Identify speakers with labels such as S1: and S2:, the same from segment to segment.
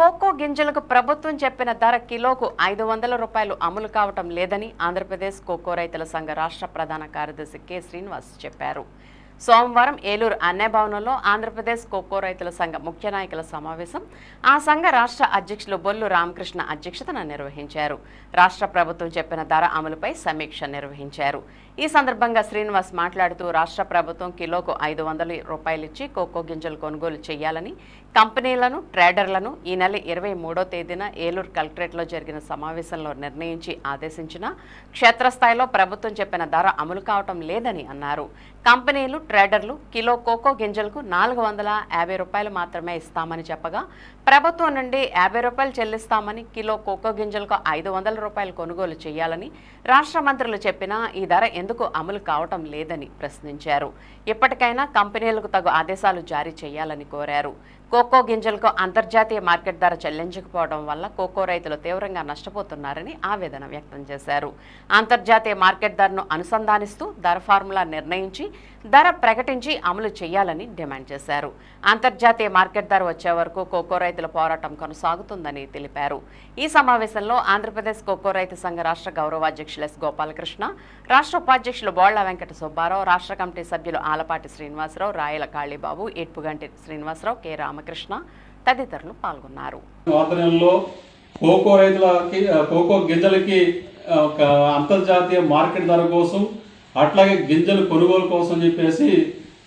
S1: Cocoa గింజలకు ప్రభుత్వం చెప్పిన ధర కిలోకు ఐదు వందల రూపాయలు అమలు కావటం లేదని ఆంధ్రప్రదేశ్ కోకో రైతుల సంఘ రాష్ట్ర ప్రధాన కార్యదర్శి కె. శ్రీనివాస్ చెప్పారు. సోమవారం ఏలూరు అన్నయ్య భవనంలో ఆంధ్రప్రదేశ్ కోకో రైతుల సంఘ ముఖ్య నాయకుల సమావేశం. ఆ సంఘ రాష్ట్ర అధ్యక్షులు బొల్లు రామకృష్ణ అధ్యక్షతన నిర్వహించారు. రాష్ట్ర ప్రభుత్వం చెప్పిన ధర అమలుపై సమీక్ష నిర్వహించారు. ఈ సందర్భంగా శ్రీనివాస్ మాట్లాడుతూ రాష్ట్ర ప్రభుత్వం కిలోకు ఐదు వందల రూపాయలిచ్చి కోకో గింజలు కొనుగోలు చేయాలని కంపెనీలను ట్రేడర్లను ఈ నెల ఇరవై మూడో తేదీన ఏలూరు కలెక్టరేట్లో జరిగిన సమావేశంలో నిర్ణయించి ఆదేశించిన క్షేత్రస్థాయిలో ప్రభుత్వం చెప్పిన ధర అమలు కావటం లేదని అన్నారు. కంపెనీలు ట్రేడర్లు కిలో కోకో గింజలకు నాలుగు వందల యాభై రూపాయలు మాత్రమే ఇస్తామని చెప్పగా ప్రభుత్వం నుండి యాభై రూపాయలు చెల్లిస్తామని కిలో కోకో గింజలకు ఐదు వందల రూపాయలు కొనుగోలు చేయాలని రాష్ట్ర మంత్రులు చెప్పినా ఈ ధర ఎందుకు అమలు కావటం లేదని ప్రశ్నించారు. ఇప్పటికైనా కంపెనీలకు తగు ఆదేశాలు జారీ చేయాలని కోరారు. కోకో గింజలకు అంతర్జాతీయ మార్కెట్ ధర చెల్లించకపోవడం వల్ల కోకో రైతులు తీవ్రంగా నష్టపోతున్నారని ఆవేదన వ్యక్తం చేశారు. అంతర్జాతీయ మార్కెట్ ధరను అనుసంధానిస్తూ ధర ఫార్ములా నిర్ణయించి ధర ప్రకటించి అమలు చేయాలని డిమాండ్ చేశారు. అంతర్జాతీయ మార్కెట్ ధర వచ్చే వరకు కోకో రైతుల పోరాటం కొనసాగుతుందని తెలిపారు. ఈ సమావేశంలో ఆంధ్రప్రదేశ్ కోకో రైతు సంఘ రాష్ట్ర గౌరవాధ్యక్షులు ఎస్ గోపాలకృష్ణ రాష్ట్ర ఉపాధ్యక్షులు బోళ్ళ వెంకట సుబ్బారావు రాష్ట్ర కమిటీ సభ్యులు ఆలపాటి శ్రీనివాసరావు రాయల కాళీబాబు ఎట్పుగంటి శ్రీనివాసరావు కె రామ రామకృష్ణ తదితరులు పాల్గొన్నారు.
S2: కోకో రైతులకి కోకో గింజలకి ఒక అంతర్జాతీయ మార్కెట్ ధర కోసం అట్లాగే గింజలు కొనుగోలు కోసం చెప్పేసి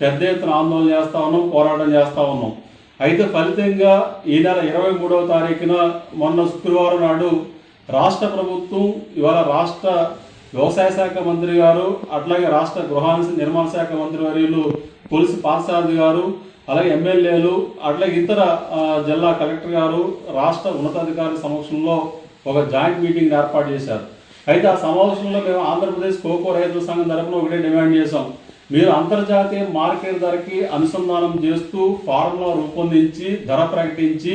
S2: పెద్ద ఎత్తున ఆందోళన చేస్తా ఉన్నాం పోరాటం చేస్తా ఉన్నాం. అయితే ఫలితంగా ఈ నెల ఇరవై మూడవ తారీఖున మొన్న శుక్రవారం నాడు రాష్ట్ర ప్రభుత్వం ఇవాళ రాష్ట్ర వ్యవసాయ శాఖ మంత్రి గారు అట్లాగే రాష్ట్ర గృహ నిర్మాణ శాఖ మంత్రి వర్యులు పులిసి పార్సారథి గారు అలాగే ఎమ్మెల్యేలు అట్లాగే ఇతర జిల్లా కలెక్టర్ గారు రాష్ట్ర ఉన్నతాధికారుల సమక్షంలో ఒక జాయింట్ మీటింగ్ ఏర్పాటు చేశారు. అయితే ఆ సమావేశంలో మేము ఆంధ్రప్రదేశ్ కోకో రైతుల సంఘం తరపున ఒకటే డిమాండ్ చేశాం. మీరు అంతర్జాతీయ మార్కెట్ ధరకి అనుసంధానం చేస్తూ ఫార్ములా రూపొందించి ధర ప్రకటించి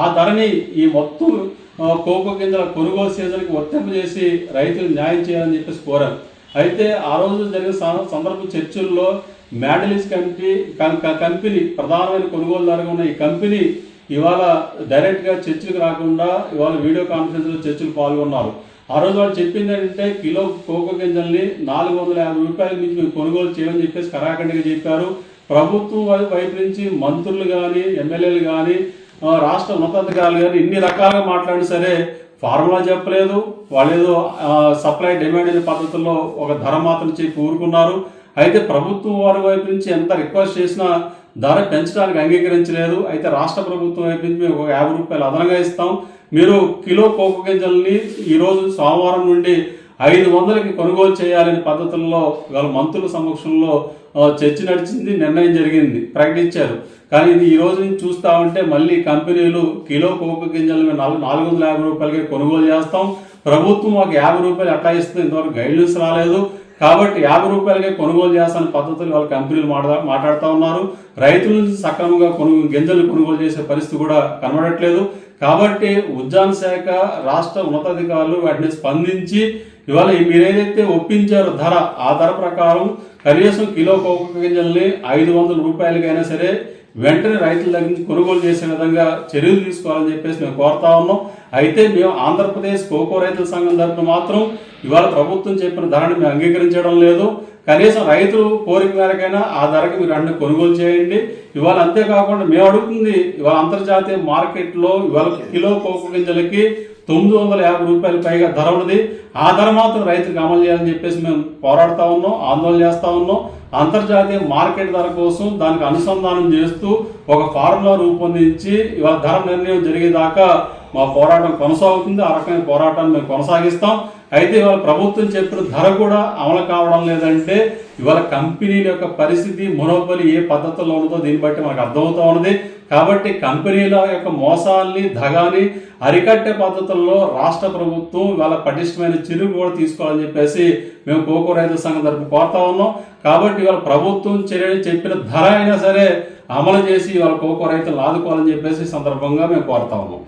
S2: ఆ ధరని ఈ మొత్తం కోకో గింజల కొనుగోలు సీజన్కి వర్తింపజేసి రైతులు న్యాయం చేయాలని చెప్పేసి కోరారు. అయితే ఆ రోజు జరిగిన సందర్భ చర్చల్లో మ్యాడలిస్ కంపెనీ కంపెనీ ప్రధానమైన కొనుగోలుదారుగా ఉన్న ఈ కంపెనీ ఇవాళ డైరెక్ట్గా చర్చలకు రాకుండా ఇవాళ వీడియో కాన్ఫరెన్స్లో చర్చలు పాల్గొన్నారు. ఆ రోజు వాళ్ళు చెప్పింది ఏంటంటే కిలో కోకో గింజల్ని నాలుగు వందల యాభై రూపాయల నుంచి మేము కొనుగోలు చేయమని చెప్పేసి కరాఖండిగా చెప్పారు. ప్రభుత్వం వైపు నుంచి మంత్రులు కానీ ఎమ్మెల్యేలు కానీ రాష్ట్ర ఉన్నతాధికారులు కానీ ఇన్ని రకాలుగా మాట్లాడినా సరే ఫార్ములా చెప్పలేదు. వాళ్ళు ఏదో సప్లై డిమాండ్ అనే పద్ధతుల్లో ఒక ధర మాత్రం చెప్పి ఊరుకున్నారు. అయితే ప్రభుత్వం వారి వైపు నుంచి ఎంత రిక్వెస్ట్ చేసినా ధర పెంచడానికి అంగీకరించలేదు. అయితే రాష్ట్ర ప్రభుత్వం వైపు నుంచి మేము ఒక యాభై రూపాయలు అదనంగా ఇస్తాం. మీరు కిలో కోకో గింజల్ని ఈరోజు సోమవారం నుండి ఐదు వందలకి కొనుగోలు చేయాలనే పద్ధతుల్లో వాళ్ళ మంత్రుల సమక్షంలో చర్చ నడిచింది నిర్ణయం జరిగింది ప్రకటించారు. కానీ ఇది ఈ రోజు నుంచి చూస్తా ఉంటే మళ్ళీ కంపెనీలు కిలో కోకో గింజలు మేము నాలుగు నాలుగు వందల యాభై రూపాయలకి కొనుగోలు చేస్తాం. ప్రభుత్వం మాకు యాభై రూపాయలు అట్లా ఇస్తుంది. ఇంతవరకు గైడ్లైన్స్ రాలేదు. కాబట్టి యాభై రూపాయలకే కొనుగోలు చేస్తాన పద్ధతులు వాళ్ళ కంపెనీలు మాట్లా మాట్లాడుతూ ఉన్నారు. రైతుల నుంచి సక్రమంగా కొనుగోలు గింజలు కొనుగోలు చేసే పరిస్థితి కూడా కనబడట్లేదు. కాబట్టి ఉద్యాన శాఖ రాష్ట్ర ఉన్నతాధికారులు వాటిని స్పందించి ఇవాళ మీరేదైతే మీరు ఏదైతే ఒప్పించారో ధర ఆ ధర ప్రకారం కనీసం కిలో కోక గింజల్ని ఐదు వందల రూపాయలకైనా సరే వెంటనే రైతుల దగ్గర నుంచి కొనుగోలు చేసే విధంగా చర్యలు తీసుకోవాలని చెప్పేసి మేము కోరుతా ఉన్నాం. అయితే మేము ఆంధ్రప్రదేశ్ కోకో రైతుల సంఘం తరఫున మాత్రం ఇవాళ ప్రభుత్వం చెప్పిన ధరని మేము అంగీకరించడం లేదు. కనీసం రైతులు కోరిక మేరకైనా ఆ ధరకి మీరు అన్ని కొనుగోలు చేయండి. ఇవాళ అంతేకాకుండా మేము అడుగుతుంది ఇవాళ అంతర్జాతీయ మార్కెట్లో ఇవాళ కిలో కోకో గింజలకి తొమ్మిది వందల యాభై రూపాయల పైగా ధర ఉన్నది. ఆ ధర మాత్రం రైతులకు అమలు చేయాలని చెప్పేసి మేము పోరాడుతా ఉన్నాం ఆందోళన చేస్తూ ఉన్నాం. అంతర్జాతీయ మార్కెట్ ధర కోసం దానికి అనుసంధానం చేస్తూ ఒక ఫార్ములా రూపొందించి ధర నిర్ణయం జరిగేదాకా మా పోరాటం కొనసాగుతుంది ఆ రకమైన పోరాటాన్ని మేము కొనసాగిస్తాం. అయితే ఇవాళ ప్రభుత్వం చెప్పిన ధర కూడా అమలు కావడం లేదంటే ఇవాళ కంపెనీల యొక్క పరిస్థితి మొనోపలి ఏ పద్ధతిలో ఉన్నదో దీన్ని బట్టి మనకు అర్థమవుతూ ఉన్నది. కాబట్టి కంపెనీల యొక్క మోసాల్ని దగాని అరికట్టే పద్ధతుల్లో రాష్ట్ర ప్రభుత్వం ఇవాళ పటిష్టమైన చర్యలు కూడా తీసుకోవాలని చెప్పేసి మేము కోకో రైతు సంఘం తరపు కోరుతా ఉన్నాం. కాబట్టి ఇవాళ ప్రభుత్వం చర్య చెప్పిన ధర అయినా సరే అమలు చేసి ఇవాళ కోకో రైతులను ఆదుకోవాలని చెప్పేసి సందర్భంగా మేము కోరుతా ఉన్నాం.